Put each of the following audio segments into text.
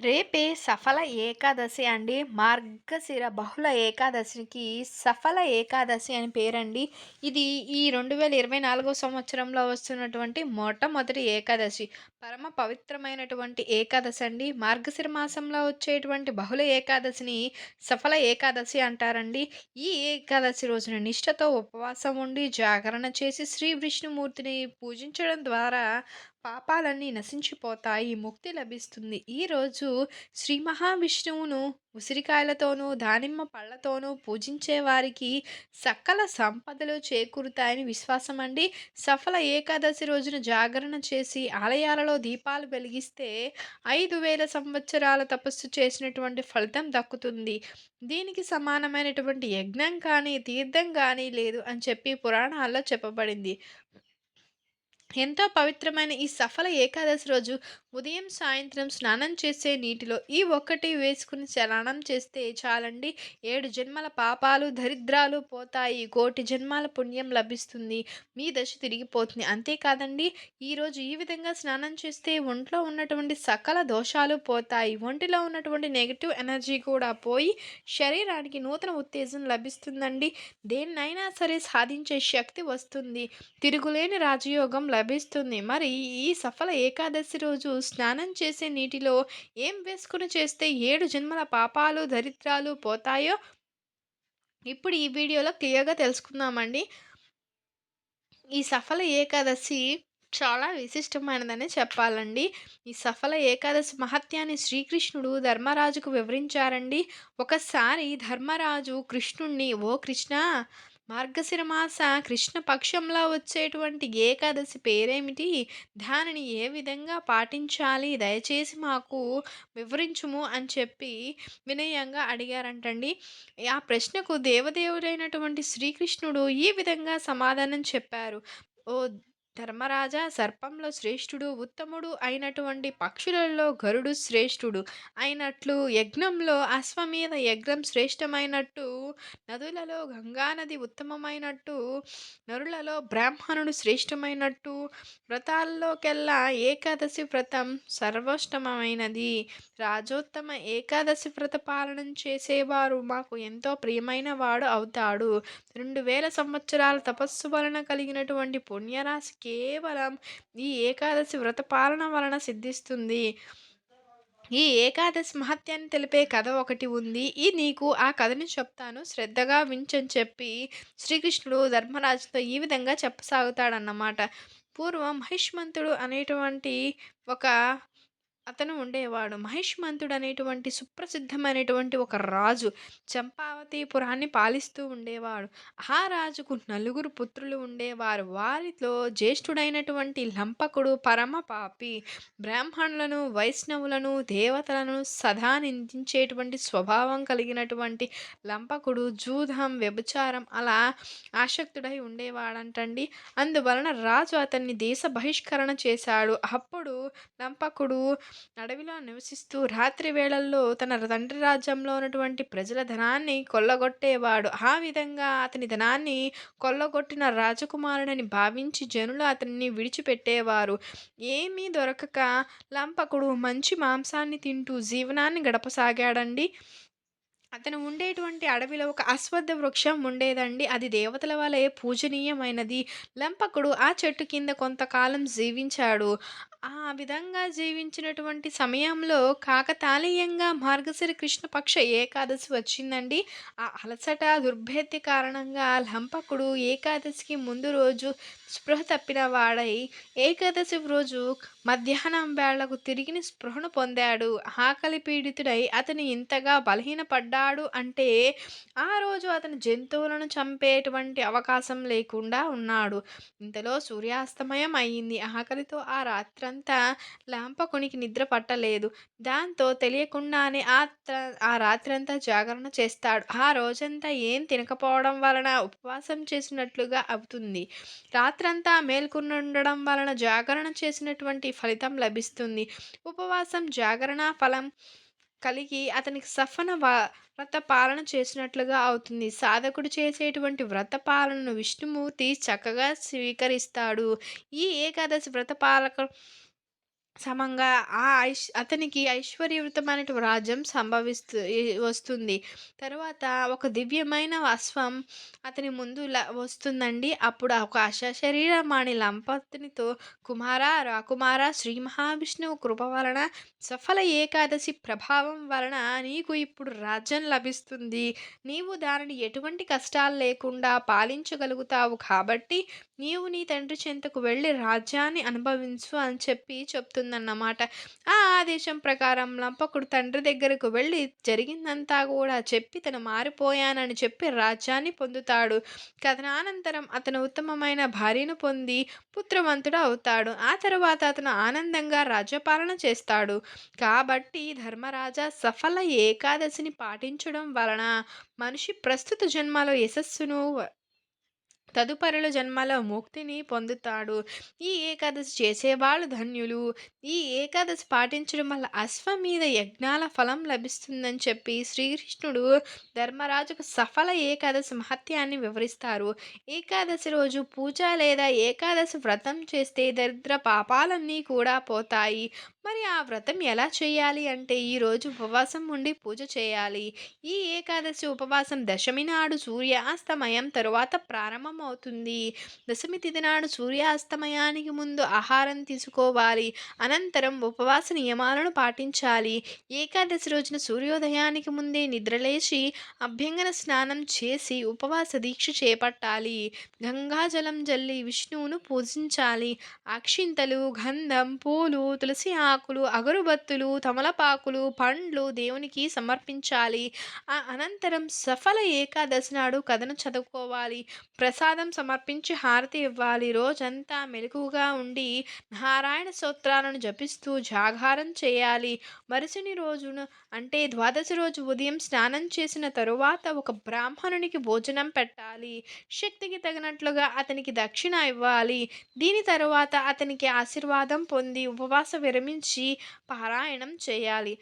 రేపే సఫల ఏకాదశి అండి. మార్గశిర బహుళ ఏకాదశికి సఫల ఏకాదశి అని పేరండి. ఇది ఈ 2024 సంవత్సరంలో వస్తున్నటువంటి మొట్టమొదటి ఏకాదశి. పరమ పవిత్రమైనటువంటి ఏకాదశి అండి. మార్గశిర మాసంలో వచ్చేటువంటి బహుళ ఏకాదశిని సఫల ఏకాదశి అంటారండి. ఈ ఏకాదశి రోజున నిష్ఠతో ఉపవాసం ఉండి, జాగరణ చేసి శ్రీ విష్ణుమూర్తిని పూజించడం ద్వారా పాపాలన్నీ నశించిపోతాయి. ముక్తి లభిస్తుంది. ఈరోజు శ్రీ మహావిష్ణువును ఉసిరికాయలతోనూ, దానిమ్మ పళ్ళతోనూ పూజించే వారికి సకల సంపదలు చేకూరుతాయని విశ్వాసం అండి. సఫల ఏకాదశి రోజున జాగరణ చేసి ఆలయాలలో దీపాలు వెలిగిస్తే ఐదు వేల సంవత్సరాల తపస్సు చేసినటువంటి ఫలితం దక్కుతుంది. దీనికి సమానమైనటువంటి యజ్ఞం కానీ, తీర్థం కానీ లేదు అని చెప్పి పురాణాల్లో చెప్పబడింది. ఎంతో పవిత్రమైన ఈ సఫల ఏకాదశి రోజు ఉదయం, సాయంత్రం స్నానం చేసే నీటిలో ఈ ఒక్కటి వేసుకుని స్నానం చేస్తే చాలండి. ఏడు జన్మల పాపాలు, దరిద్రాలు పోతాయి. కోటి జన్మాల పుణ్యం లభిస్తుంది. మీ దశ తిరిగిపోతుంది. అంతేకాదండి ఈరోజు ఈ విధంగా స్నానం చేస్తే ఒంట్లో ఉన్నటువంటి సకల దోషాలు పోతాయి. ఒంటిలో ఉన్నటువంటి నెగిటివ్ ఎనర్జీ కూడా పోయి శరీరానికి నూతన ఉత్తేజం లభిస్తుందండి. దేన్నైనా సరే సాధించే శక్తి వస్తుంది. తిరుగులేని రాజయోగం లభిస్తుంది. మరి ఈ సఫల ఏకాదశి రోజు స్నానం చేసే నీటిలో ఏం వేసుకుని చేస్తే ఏడు జన్మల పాపాలు, దరిద్రాలు పోతాయో ఇప్పుడు ఈ వీడియోలో క్లియర్‌గా తెలుసుకుందామండి. ఈ సఫల ఏకాదశి చాలా విశిష్టమైనదనే చెప్పాలండి. ఈ సఫల ఏకాదశి మహత్యాన్ని శ్రీకృష్ణుడు ధర్మరాజుకు వివరించారండి. ఒకసారి ధర్మరాజు కృష్ణుణ్ణి "ఓ కృష్ణ మార్గశిర మాస కృష్ణ పక్షంలో వచ్చేటువంటి ఏకాదశి పేరేమిటి? దానిని ఏ విధంగా పాటించాలి? దయచేసి మాకు వివరించుము" అని చెప్పి వినయంగా అడిగారంటండి. ఆ ప్రశ్నకు దేవదేవుడైనటువంటి శ్రీకృష్ణుడు ఈ విధంగా సమాధానం చెప్పారు. "ఓ ధర్మరాజా! సర్పంలో శ్రేష్ఠుడు, ఉత్తముడు అయినటువంటి పక్షులలో గరుడు శ్రేష్ఠుడు అయినట్లు, యజ్ఞంలో అశ్వమేధ యజ్ఞం శ్రేష్టమైనట్టు, నదులలో గంగానది ఉత్తమమైనట్టు, నరులలో బ్రాహ్మణుడు శ్రేష్టమైనట్టు, వ్రతాల్లోకెల్లా ఏకాదశి వ్రతం సర్వోత్తమమైనది. రాజోత్తమ ఏకాదశి వ్రత పాలనం చేసేవారు మాకు ఎంతో ప్రియమైన వాడు అవుతాడు. రెండు వేల సంవత్సరాల తపస్సు వలన కలిగినటువంటి పుణ్యరాశి కేవలం ఈ ఏకాదశి వ్రత పాలన వలన సిద్ధిస్తుంది. ఈ ఏకాదశి మహత్యాన్ని తెలిపే కథ ఒకటి ఉంది. ఈ నీకు ఆ కథని చెప్తాను శ్రద్ధగా వించని చెప్పి శ్రీకృష్ణుడు ధర్మరాజుతో ఈ విధంగా చెప్పసాగుతాడన్నమాట. పూర్వం మహిష్మంతుడు అనేటువంటి ఒక అతను ఉండేవాడు. మహిష్మంతుడు అనేటువంటి సుప్రసిద్ధమైనటువంటి ఒక రాజు చంపావతిపురాన్ని పాలిస్తూ ఉండేవాడు. ఆ రాజుకు నలుగురు పుత్రులు ఉండేవారు. వారిలో జ్యేష్ఠుడైనటువంటి లంపకుడు పరమ పాపి. బ్రాహ్మణులను, వైష్ణవులను, దేవతలను సదా నిందించేటువంటి స్వభావం కలిగినటువంటి లంపకుడు జూదం, వ్యభిచారం అలా ఆసక్తుడై ఉండేవాడంటండి. అందువలన రాజు అతన్ని దేశ బహిష్కరణ చేశాడు. అప్పుడు లంపకుడు అడవిలో నివసిస్తూ రాత్రి వేళల్లో తన తండ్రి రాజ్యంలో ఉన్నటువంటి ప్రజల ధనాన్ని కొల్లగొట్టేవాడు. ఆ విధంగా అతని ధనాన్ని కొల్లగొట్టిన రాజకుమారుడని భావించి జనులు అతన్ని విడిచిపెట్టేవారు. ఏమీ దొరకక లంపకుడు మంచి మాంసాన్ని తింటూ జీవనాన్ని గడపసాగాడండి. అతను ఉండేటువంటి అడవిలో ఒక అశ్వత్థ వృక్షం ఉండేదండి. అది దేవతల వలె పూజనీయమైనది. లంపకుడు ఆ చెట్టు కింద కొంతకాలం జీవించాడు. ఆ విధంగా జీవించినటువంటి సమయంలో కాకతాళీయంగా మార్గశిర కృష్ణపక్ష ఏకాదశి వచ్చిందండి. ఆ అలసట, దుర్భేద్య కారణంగా లంపకుడు ఏకాదశికి ముందు రోజు స్పృహ తప్పిన వాడై ఏకాదశి రోజు మధ్యాహ్నం వేళకు తిరిగి స్పృహను పొందాడు. ఆకలి పీడితుడై అతను ఇంతగా బలహీనపడ్డాడు అంటే ఆ రోజు అతను జంతువులను చంపేటువంటి అవకాశం లేకుండా ఉన్నాడు. ఇంతలో సూర్యాస్తమయం అయింది. ఆకలితో ఆ రాత్రి రాత్రంతా లాంపకునికి నిద్ర పట్టలేదు. దాంతో తెలియకుండానే ఆ త ఆ రాత్రంతా జాగరణ చేస్తాడు. ఆ రోజంతా ఏం తినకపోవడం వలన ఉపవాసం చేసినట్లుగా అవుతుంది. రాత్రంతా మేల్కొనుండడం వలన జాగరణ చేసినటువంటి ఫలితం లభిస్తుంది. ఉపవాసం, జాగరణ ఫలం కలిగి అతనికి సఫన వ్రత పాలన చేసినట్లుగా అవుతుంది. సాధకుడు చేసేటువంటి వ్రత పాలనను విష్ణుమూర్తి చక్కగా స్వీకరిస్తాడు. ఈ ఏకాదశి వ్రత పాలక సమంగా ఆ ఐష్ అతనికి ఐశ్వర్యవంతమైనటువంటి రాజ్యం సంభవిస్తు వస్తుంది. తరువాత ఒక దివ్యమైన అశ్వం అతని ముందు ల వస్తుందండి. అప్పుడు ఒక అశరీరవాణి లంపతినితో కుమార రాకుమార శ్రీ మహావిష్ణువు కృప వలన సఫల ఏకాదశి ప్రభావం వలన నీకు ఇప్పుడు రాజ్యం లభిస్తుంది. నీవు దానిని ఎటువంటి కష్టాలు లేకుండా పాలించగలుగుతావు కాబట్టి నీవు నీ తండ్రి చెంతకు వెళ్ళి రాజ్యాన్ని అనుభవించు అని చెప్పి చెప్తుంది ఉంటుందన్నమాట ఆ ఆదేశం ప్రకారం లంపకుడు తండ్రి దగ్గరకు వెళ్ళి జరిగిందంతా కూడా చెప్పి తను మారిపోయానని చెప్పి రాజ్యాన్ని పొందుతాడు. కథనానంతరం అతను ఉత్తమమైన భార్యను పొంది పుత్రవంతుడు అవుతాడు. ఆ తర్వాత అతను ఆనందంగా రాజ్యపాలన చేస్తాడు. కాబట్టి ధర్మరాజా సఫల ఏకాదశిని పాటించడం వలన మనిషి ప్రస్తుత జన్మలో యశస్సును తదుపరుల జన్మల ముక్తిని పొందుతాడు. ఈ ఏకాదశి చేసేవాళ్ళు ధన్యులు. ఈ ఏకాదశి పాటించడం వల్ల అశ్వమేధ యజ్ఞాల ఫలం లభిస్తుందని చెప్పి శ్రీకృష్ణుడు ధర్మరాజుకు సఫల ఏకాదశి మహత్యాన్ని వివరిస్తారు. ఏకాదశి రోజు పూజ లేదా ఏకాదశి వ్రతం చేస్తే దరిద్ర పాపాలన్నీ కూడా పోతాయి. మరి ఆ వ్రతం ఎలా చేయాలి అంటే ఈరోజు ఉపవాసం ఉండి పూజ చేయాలి. ఈ ఏకాదశి ఉపవాసం దశమి నాడు సూర్యాస్తమయం తరువాత ప్రారంభమవుతుంది. దశమి తిథి నాడు సూర్యాస్తమయానికి ముందు ఆహారం తీసుకోవాలి. అనంతరం ఉపవాస నియమాలను పాటించాలి. ఏకాదశి రోజున సూర్యోదయానికి ముందే నిద్రలేచి అభ్యంగన స్నానం చేసి ఉపవాస దీక్ష చేపట్టాలి. గంగాజలం జల్లి విష్ణువును పూజించాలి. అక్షింతలు, గంధం, పూలు, తులసి తమలపాకులు అగరుబత్తులు, తమలపాకులు, పండ్లు దేవునికి సమర్పించాలి. ఆ అనంతరం సఫల ఏకాదశి నాడు కథను చదువుకోవాలి. ప్రసాదం సమర్పించి హారతి ఇవ్వాలి. రోజంతా మెలకుగా ఉండి నారాయణ స్తోత్రాలను జపిస్తూ జాగారం చేయాలి. మరుసటి రోజున అంటే ద్వాదశి రోజు ఉదయం స్నానం చేసిన తరువాత ఒక బ్రాహ్మణునికి భోజనం పెట్టాలి. శక్తికి తగినట్లుగా అతనికి దక్షిణ ఇవ్వాలి. దీని తరువాత అతనికి ఆశీర్వాదం పొంది ఉపవాస విరమించి పారాయణం చేయాలి.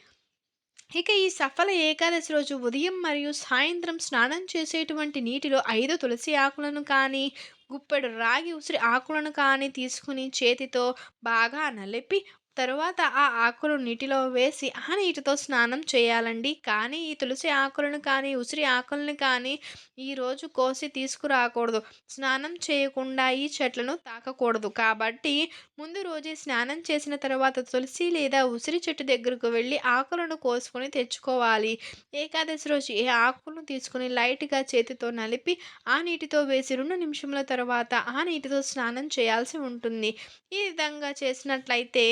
ఇక ఈ సఫల ఏకాదశి రోజు ఉదయం మరియు సాయంత్రం స్నానం చేసేటువంటి నీటిలో ఐదు తులసి ఆకులను కానీ, గుప్పెడు రాగి ఉసిరి ఆకులను కానీ తీసుకుని చేతితో బాగా నలిపి తరువాత ఆ ఆకులు నీటిలో వేసి ఆ నీటితో స్నానం చేయాలండి. కానీ ఈ తులసి ఆకులను కానీ, ఉసిరి ఆకులను కానీ ఈరోజు కోసి తీసుకురాకూడదు. స్నానం చేయకుండా ఈ చెట్లను తాకకూడదు. కాబట్టి ముందు రోజే స్నానం చేసిన తర్వాత తులసి లేదా ఉసిరి చెట్టు దగ్గరకు వెళ్ళి ఆకులను కోసుకొని తెచ్చుకోవాలి. ఏకాదశి రోజు ఏ ఆకులను తీసుకొని లైట్‌గా చేతితో నలిపి ఆ నీటితో వేసి రెండు నిమిషముల తర్వాత ఆ నీటితో స్నానం చేయాల్సి ఉంటుంది. ఈ విధంగా చేసినట్లయితే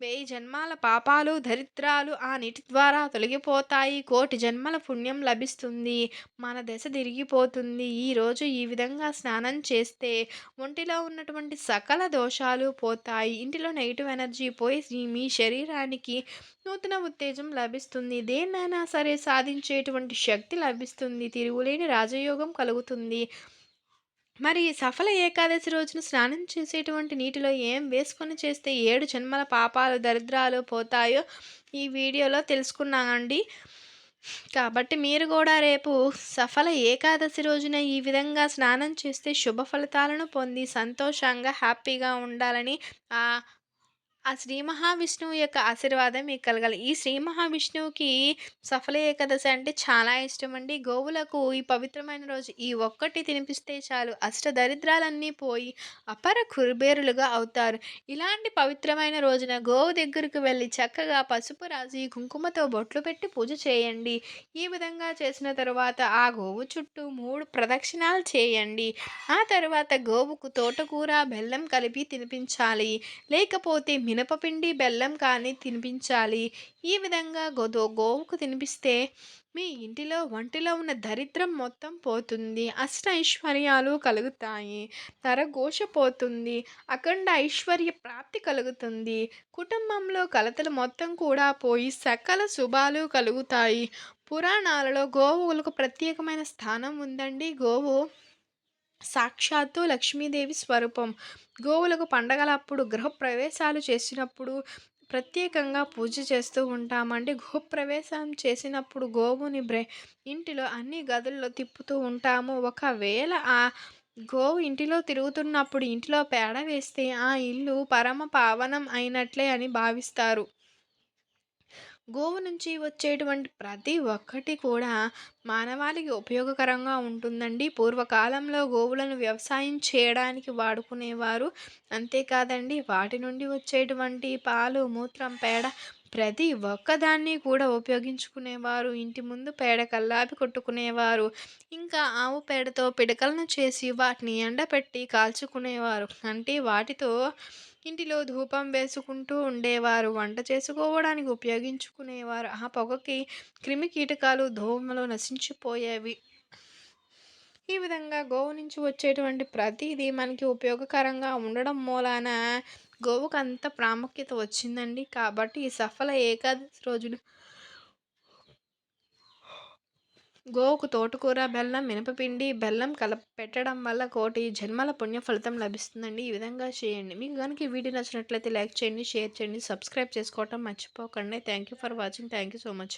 వెయ్యి జన్మాల పాపాలు, దరిద్రాలు ఆ నీటి ద్వారా తొలగిపోతాయి. కోటి జన్మల పుణ్యం లభిస్తుంది. మన దశ తిరిగిపోతుంది. ఈరోజు ఈ విధంగా స్నానం చేస్తే ఒంటిలో ఉన్నటువంటి సకల దోషాలు పోతాయి. ఇంటిలో నెగిటివ్ ఎనర్జీ పోయి మీ శరీరానికి నూతన ఉత్తేజం లభిస్తుంది. దేన్నైనా సరే సాధించేటువంటి శక్తి లభిస్తుంది. తిరుగులేని రాజయోగం కలుగుతుంది. మరి సఫల ఏకాదశి రోజున స్నానం చేసేటువంటి నీటిలో ఏం వేసుకొని చేస్తే ఏడు జన్మల పాపాలు, దరిద్రాలు పోతాయో ఈ వీడియోలో తెలుసుకున్నామండి. కాబట్టి మీరు కూడా రేపు సఫల ఏకాదశి రోజున ఈ విధంగా స్నానం చేస్తే శుభ ఫలితాలను పొంది సంతోషంగా, హ్యాపీగా ఉండాలని ఆ శ్రీ మహావిష్ణువు యొక్క ఆశీర్వాదం మీకు కలగాలి. ఈ శ్రీ మహావిష్ణువుకి సఫల ఏకాదశి అంటే చాలా అండి గోవులకు ఈ పవిత్రమైన రోజు ఈ ఒక్కటి తినిపిస్తే చాలు అష్ట దరిద్రాలన్నీ పోయి అపర కురుబేరులుగా అవుతారు. ఇలాంటి పవిత్రమైన రోజున గోవు దగ్గరకు వెళ్ళి చక్కగా పసుపు రాసి, కుంకుమతో బొట్లు పెట్టి పూజ చేయండి. ఈ విధంగా చేసిన తరువాత ఆ గోవు చుట్టూ మూడు ప్రదక్షిణాలు చేయండి. ఆ తర్వాత గోవుకు తోటకూర, బెల్లం కలిపి తినిపించాలి. లేకపోతే మినపపిండి, బెల్లం కానీ తినిపించాలి. ఈ విధంగా గోదో గోవుకు తినిపిస్తే మీ ఇంటిలో ఒంటిలో ఉన్న దరిద్రం మొత్తం పోతుంది. అష్ట ఐశ్వర్యాలు కలుగుతాయి. నరఘోష పోతుంది. అఖండ ఐశ్వర్య ప్రాప్తి కలుగుతుంది. కుటుంబంలో కలతలు మొత్తం కూడా పోయి సకల శుభాలు కలుగుతాయి. పురాణాలలో గోవులకు ప్రత్యేకమైన స్థానం ఉందండి. గోవు సాక్షాత్తు లక్ష్మీదేవి స్వరూపం. గోవులకు పండగలప్పుడు, గృహప్రవేశాలు చేసినప్పుడు ప్రత్యేకంగా పూజ చేస్తూ ఉంటామండి. గృహప్రవేశం చేసినప్పుడు గోవుని బ్రె ఇంటిలో అన్ని గదుల్లో తిప్పుతూ ఉంటాము. ఒకవేళ ఆ గోవు ఇంటిలో తిరుగుతున్నప్పుడు ఇంటిలో పేడ వేస్తే ఆ ఇల్లు పరమ పావనం అయినట్లే అని భావిస్తారు. గోవు నుంచి వచ్చేటువంటి ప్రతి ఒక్కటి కూడా మానవాళికి ఉపయోగకరంగా ఉంటుందండి. పూర్వకాలంలో గోవులను వ్యవసాయం చేయడానికి వాడుకునేవారు. అంతేకాదండి వాటి నుండి వచ్చేటువంటి పాలు, మూత్రం, పేడ ప్రతి ఒక్కదాన్ని కూడా ఉపయోగించుకునేవారు. ఇంటి ముందు పేడ కల్లాపి కొట్టుకునేవారు. ఇంకా ఆవు పేడతో పిడకలను చేసి వాటిని ఎండపెట్టి కాల్చుకునేవారు. అంటే వాటితో ఇంటిలో ధూపం వేసుకుంటూ ఉండేవారు. వంట చేసుకోవడానికి ఉపయోగించుకునేవారు. ఆ పొగకి క్రిమి కీటకాలు దోమలు నశించిపోయేవి. ఈ విధంగా గోవు నుంచి వచ్చేటువంటి ప్రతిదీ మనకి ఉపయోగకరంగా ఉండడం మూలాన గోవుకు అంత ప్రాముఖ్యత వచ్చిందండి. కాబట్టి ఈ సఫల ఏకాదశి రోజున గోవుకు తోటకూర, బెల్లం, మినపపిండి, బెల్లం కలప పెట్టడం వల్ల కోటి జన్మల పుణ్య ఫలితం లభిస్తుందండి. ఈ విధంగా చేయండి. మీకు గనుక ఈ వీడియో నచ్చినట్లయితే లైక్ చేయండి, షేర్ చేయండి, సబ్స్క్రైబ్ చేసుకోవటం మర్చిపోకండి. Thank you for watching. Thank you so much.